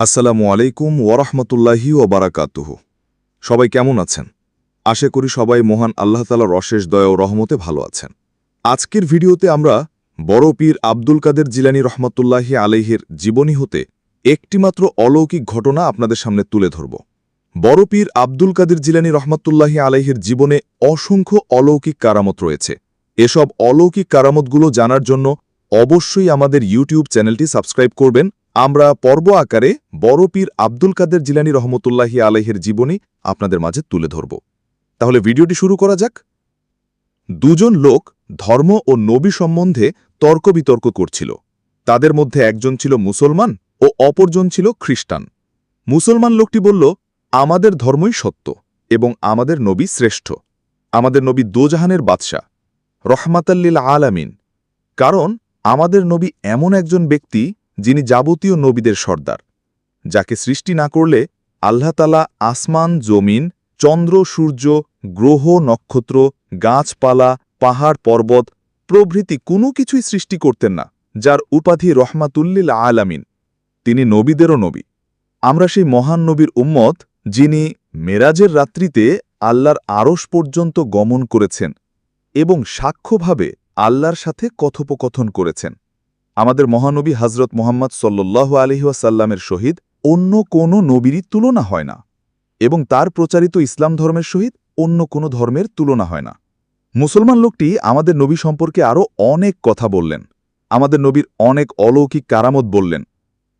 আসসালামু আলাইকুম ওরহমতুল্লাহি ও বারাকাতুহু। সবাই কেমন আছেন? আশা করি সবাই মহান আল্লাহ তালার অশেষ দয়া ও রহমতে ভালো আছেন। আজকের ভিডিওতে আমরা বড় পীর আব্দুল কাদের জিলানী রহমতুল্লাহি আলাইহের জীবনী হতে একটিমাত্র অলৌকিক ঘটনা আপনাদের সামনে তুলে ধরব। বড় পীর আব্দুল কাদের জিলানী রহমতুল্লাহি আলাইহের জীবনে অসংখ্য অলৌকিক কারামত রয়েছে। এসব অলৌকিক কারামতগুলো জানার জন্য অবশ্যই আমাদের ইউটিউব চ্যানেলটি সাবস্ক্রাইব করবেন আমরা পর্ব আকারে বড় পীর আব্দুল কাদের জিলানী রহমতুল্লাহি আলাইহের জীবনী আপনাদের মাঝে তুলে ধরব। তাহলে ভিডিওটি শুরু করা যাক। দুজন লোক ধর্ম ও নবী সম্বন্ধে তর্ক বিতর্ক করছিল। তাদের মধ্যে একজন ছিল মুসলমান ও অপরজন ছিল খ্রিস্টান। মুসলমান লোকটি বলল, আমাদের ধর্মই সত্য এবং আমাদের নবী শ্রেষ্ঠ। আমাদের নবী দোজাহানের বাদশাহ। রহমাতাল্লিল আলামিন। কারণ আমাদের নবী এমন একজন ব্যক্তি যিনি যাবতীয় নবীদের সর্দার, যাকে সৃষ্টি না করলে আল্লাহতালা আসমান, জমিন, চন্দ্র, সূর্য, গ্রহ, নক্ষত্র, গাছপালা, পাহাড়, পর্বত, প্রভৃতি কোনো কিছুই সৃষ্টি করতেন না, যার উপাধি রহমাতুল্লিল আলামিন। তিনি নবীদেরও নবী। আমরা সেই মহান নবীর উম্মত, যিনি মেরাজের রাত্রিতে আল্লাহর আড়স পর্যন্ত গমন করেছেন এবং সাক্ষ্যভাবে আল্লাহর সাথে কথোপকথন করেছেন। আমাদের মহানবী হজরত মোহাম্মদ সল্লাহ আলহিহাসাল্লামের সহিত অন্য কোনো নবীরই তুলনা হয় না এবং তার প্রচারিত ইসলাম ধর্মের সহিত অন্য কোনো ধর্মের তুলনা হয় না। মুসলমান লোকটি আমাদের নবী সম্পর্কে আরও অনেক কথা বললেন, আমাদের নবীর অনেক অলৌকিক কারামত বললেন,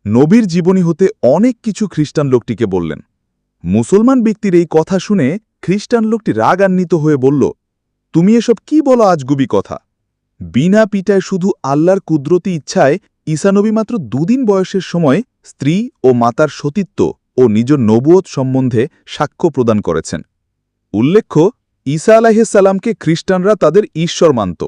নবীর জীবনী হতে অনেক কিছু খ্রিস্টান লোকটিকে বললেন। মুসলমান ব্যক্তির এই কথা শুনে খ্রিস্টান লোকটি রাগান্বিত হয়ে বলল, তুমি এসব কি বলো আজগুবি কথা? বিনা পিটায় শুধু আল্লাহর কুদরতি ইচ্ছায় ঈসানবী মাত্র দুদিন বয়সের সময় স্ত্রী ও মাতার সতীত্ব ও নিজ নবুয়ত সম্বন্ধে সাক্ষ্য প্রদান করেছেন। উল্লেখ্য, ঈসা আলাহিসাল্লামকে খ্রিস্টানরা তাদের ঈশ্বর মানত।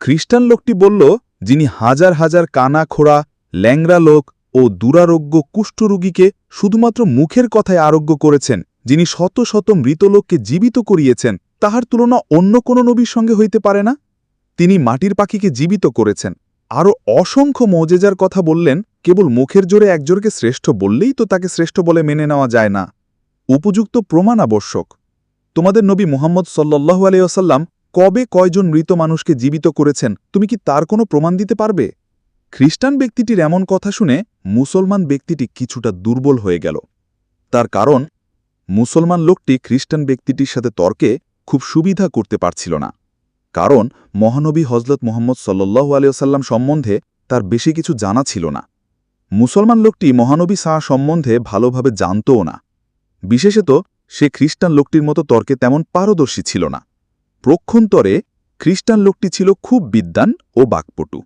খ্রিস্টান লোকটি বলল, যিনি হাজার হাজার কানা খোড়া ল্যাংরা লোক ও দুরারোগ্য কুষ্ঠরোগীকে শুধুমাত্র মুখের কথায় আরোগ্য করেছেন, যিনি শত শত মৃত লোককে জীবিত করিয়েছেন, তাহার তুলনা অন্য কোনো নবীর সঙ্গে হইতে পারে না? তিনি মাটির পাখিকে জীবিত করেছেন। আরও অসংখ্য মৌজেজার কথা বললেন, কেবল মুখের জোরে একজোরকে শ্রেষ্ঠ বললেই তো তাকে শ্রেষ্ঠ বলে মেনে নেওয়া যায় না। উপযুক্ত প্রমাণ আবশ্যক। তোমাদের নবী মোহাম্মদ সাল্লাহ আলিয়াসাল্লাম কবে কয়জন মৃত মানুষকে জীবিত করেছেন, তুমি কি তার কোনো প্রমাণ দিতে পারবে? খ্রিস্টান ব্যক্তিটির এমন কথা শুনে মুসলমান ব্যক্তিটি কিছুটা দুর্বল হয়ে গেল। তার কারণ, মুসলমান লোকটি খ্রিস্টান ব্যক্তিটির সাথে তর্কে খুব সুবিধা করতে পারছিল না। কারণ মহানবী হজরত মোহাম্মদ সাল্লু আলিয়াল্লাম সম্বন্ধে তার বেশি কিছু জানা ছিল না। মুসলমান লোকটি মহানবী শাহ সম্বন্ধে ভালোভাবে জানতও না। বিশেষত সে খ্রিস্টান লোকটির মতো তর্কে তেমন পারদর্শী ছিল না। প্রক্ষণতরে খ্রিস্টান লোকটি ছিল খুব বিদ্বান ও বাকপটু।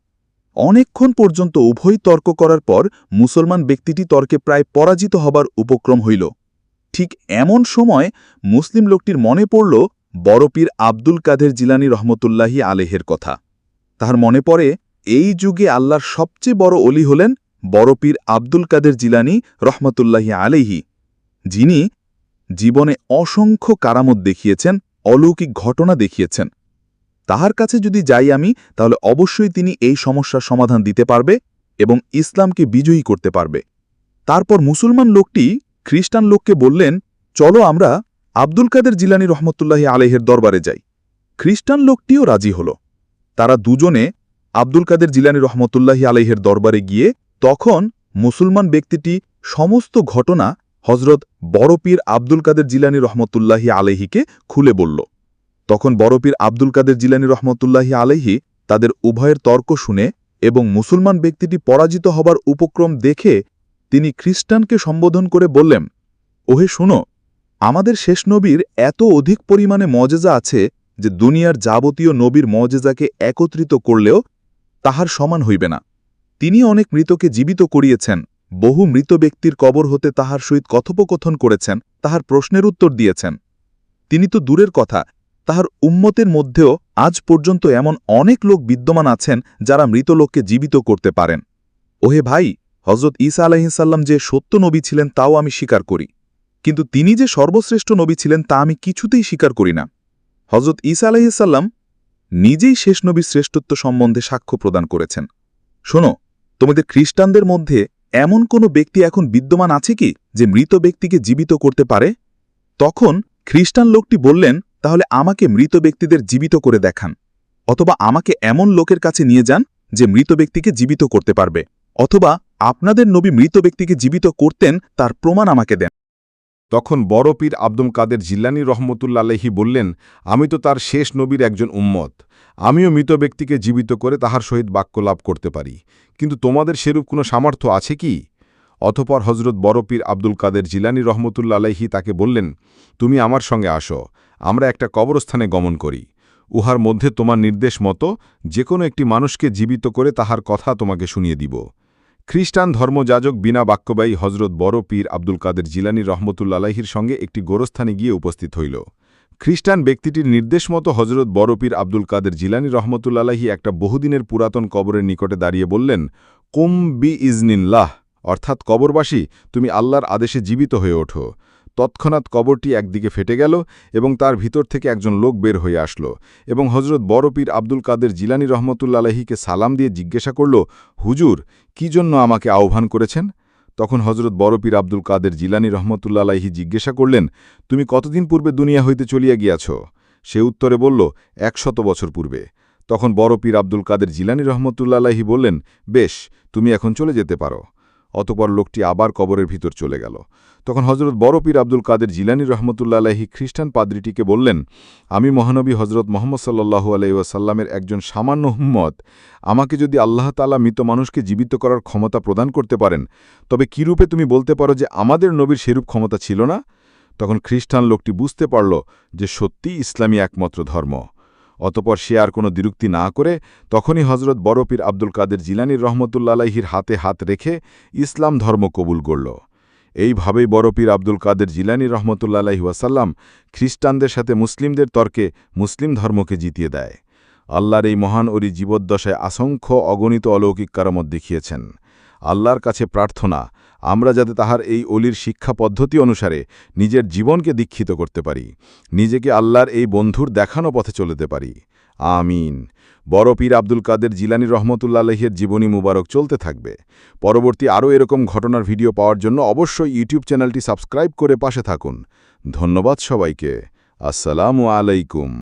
অনেকক্ষণ পর্যন্ত উভয় তর্ক করার পর মুসলমান ব্যক্তিটি তর্কে প্রায় পরাজিত হবার উপক্রম হইল। ঠিক এমন সময় মুসলিম লোকটির মনে পড়ল বড়পীর আব্দুল কাদের জিলানি রহমতুল্লাহি আলেহের কথা। তাহার মনে পড়ে, এই যুগে আল্লাহর সবচেয়ে বড় অলি হলেন বড়পীর আব্দুল কাদের জিলানি রহমতুল্লাহি আলেহি, যিনি জীবনে অসংখ্য কারামত দেখিয়েছেন, অলৌকিক ঘটনা দেখিয়েছেন। তাহার কাছে যদি যাই আমি, তাহলে অবশ্যই তিনি এই সমস্যার সমাধান দিতে পারবে এবং ইসলামকে বিজয়ী করতে পারবে। তারপর মুসলমান লোকটি খ্রিস্টান লোককে বললেন, চলো আমরা আব্দুল কাদের জিলানি রহমতুল্লাহি আলেহের দরবারে যাই। খ্রিস্টান লোকটিও রাজি হল। তারা দুজনে আব্দুল কাদের জিলানি রহমতুল্লাহি আলেহের দরবারে গিয়ে তখন মুসলমান ব্যক্তিটি সমস্ত ঘটনা হজরত বড়পীর আব্দুল কাদের জিলানি রহমতুল্লাহি আলেহিকে খুলে বলল। তখন বড়পীর আব্দুল কাদের জিলানি রহমতুল্লাহি আলেহি তাদের উভয়ের তর্ক শুনে এবং মুসলমান ব্যক্তিটি পরাজিত হবার উপক্রম দেখে তিনি খ্রিস্টানকে সম্বোধন করে বললেন, ওহে শুনো আমাদের শেষ নবীর এত অধিক পরিমাণে মজেজা আছে যে দুনিয়ার যাবতীয় নবীর মজেজাকে একত্রিত করলেও তাহার সমান হইবে না। তিনি অনেক মৃতকে জীবিত করিয়েছেন, বহু মৃত ব্যক্তির কবর হতে তাহার সহিত কথোপকথন করেছেন, তাহার প্রশ্নের উত্তর দিয়েছেন। তিনি তো দূরের কথা, তাহার উম্মতের মধ্যেও আজ পর্যন্ত এমন অনেক লোক বিদ্যমান আছেন যারা মৃত লোককে জীবিত করতে পারেন। ওহে ভাই হজরত ঈসা আলাহিসাল্লাম যে সত্য নবী ছিলেন তাও আমি স্বীকার করি। কিন্তু তিনি যে সর্বশ্রেষ্ঠ নবী ছিলেন তা আমি কিছুতেই স্বীকার করি না। হজরত ঈসা আলাহিসাল্লাম নিজেই শেষ নবীর শ্রেষ্ঠত্ব সম্বন্ধে সাক্ষ্য প্রদান করেছেন। শোনো, তোমাদের খ্রিস্টানদের মধ্যে এমন কোনো ব্যক্তি এখন বিদ্যমান আছে কি যে মৃত ব্যক্তিকে জীবিত করতে পারে? তখন খ্রিস্টান লোকটি বললেন, তাহলে আমাকে মৃত ব্যক্তিদের জীবিত করে দেখান, অথবা আমাকে এমন লোকের কাছে নিয়ে যান যে মৃত ব্যক্তিকে জীবিত করতে পারবে, অথবা আপনাদের নবী মৃত ব্যক্তিকে জীবিত করতেন তার প্রমাণ আমাকে দেন। তখন বড় পীর আব্দুল কাদের জিল্লানি রহমতুল্লাহি বললেন, আমি তো তার শেষ নবীর একজন উম্মত। আমিও মৃত ব্যক্তিকে জীবিত করে তাহার সহিত বাক্য লাভ করতে পারি। কিন্তু তোমাদের সেরূপ কোনো সামর্থ্য আছে কি? অথপর হজরত বড় পীর আব্দুল কাদের জিলানি রহমতুল্লাহি তাকে বললেন, তুমি আমার সঙ্গে আসো। আমরা একটা কবরস্থানে গমন করি। উহার মধ্যে তোমার নির্দেশ মতো যে কোনো একটি মানুষকে জীবিত করে তাহার কথা তোমাকে শুনিয়ে দিব। খ্রিস্টান ধর্মযাজক বিনা বাক্যবায়ী হজরত বড় পীর আব্দুল কাদের জিলানী রহমতুল্লাহির সঙ্গে একটি গোরস্থানে গিয়ে উপস্থিত হইল। খ্রিস্টান ব্যক্তিটির নির্দেশ মতো হজরত বড় পীর আব্দুল কাদের জিলানী রহমতুল্লাহি একটা বহুদিনের পুরাতন কবরের নিকটে দাঁড়িয়ে বললেন, কুম বি ইজনিল্লাহ, অর্থাৎ কবরবাসী, তুমি আল্লাহর আদেশে জীবিত হয়ে ওঠো। তৎক্ষণাৎ কবরটি একদিকে ফেটে গেল এবং তার ভিতর থেকে একজন লোক বের হয়ে আসলো এবং হজরত বড় পীর আব্দুল কাদের জিলানি রহমতুল্লাহিকে সালাম দিয়ে জিজ্ঞাসা করল, হুজুর, কি জন্য আমাকে আহ্বান করেছেন? তখন হজরত বড় পীর আব্দুল কাদের জিলানি রহমতুল্লাহি জিজ্ঞাসা করলেন, তুমি কতদিন পূর্বে দুনিয়া হইতে চলিয়া গিয়াছ? সে উত্তরে বলল, একশত বছর পূর্বে। তখন বড় পীর আব্দুল কাদের জিলানি রহমতুল্লাহি বললেন, বেশ, তুমি এখন চলে যেতে পারো। অতপর লোকটি আবার কবরের ভিতর চলে গেল। তখন হজরত বড় পীর আব্দুল কাদের জিলানি রহমতুল্লাহি খ্রিস্টান পাদ্রিটিকে বললেন, আমি মহানবী হজরত মোহাম্মদ সাল্লাহু আলাইসাল্লামের একজন সামান্য হুম্মত আমাকে যদি আল্লাহ তালা মৃত মানুষকে জীবিত করার ক্ষমতা প্রদান করতে পারেন, তবে কিরূপে তুমি বলতে পারো যে আমাদের নবীর সেরূপ ক্ষমতা ছিল না? তখন খ্রিস্টান লোকটি বুঝতে পারল যে সত্যি ইসলামী একমাত্র ধর্ম। অতপর সে আর কোনো দ্বিরুক্তি না করে তখনই হজরত বড়পীর আব্দুল কাদের জিলানির রহমতুল্লাহির হাতে হাত রেখে ইসলাম ধর্ম কবুল করল। এইভাবেই বড়পীর আব্দুল কাদের জিলানি রহমতুল্লাহি ওয়াসাল্লাম খ্রিস্টানদের সাথে মুসলিমদের তর্কে মুসলিম ধর্মকে জিতিয়ে দেয়। আল্লাহর এই মহান ওরি জীবদ্দশায় অসংখ্য অগণিত অলৌকিক কারামত দেখিয়েছেন। আল্লাহর কাছে প্রার্থনা, আমরা যাতে তাহার এই অলির শিক্ষা পদ্ধতি অনুসারে নিজের জীবনকে দীক্ষিত করতে পারি, নিজেকে আল্লাহর এই বন্ধুর দেখানো পথে চলতে পারি। আমিন। বড় পীর আব্দুল কাদের জিলানি রহমতুল্লাহের জীবনী মুবারক চলতে থাকবে। পরবর্তী আরও এরকম ঘটনার ভিডিও পাওয়ার জন্য অবশ্যই ইউটিউব চ্যানেলটি সাবস্ক্রাইব করে পাশে থাকুন। ধন্যবাদ সবাইকে। আসসালামু আলাইকুম।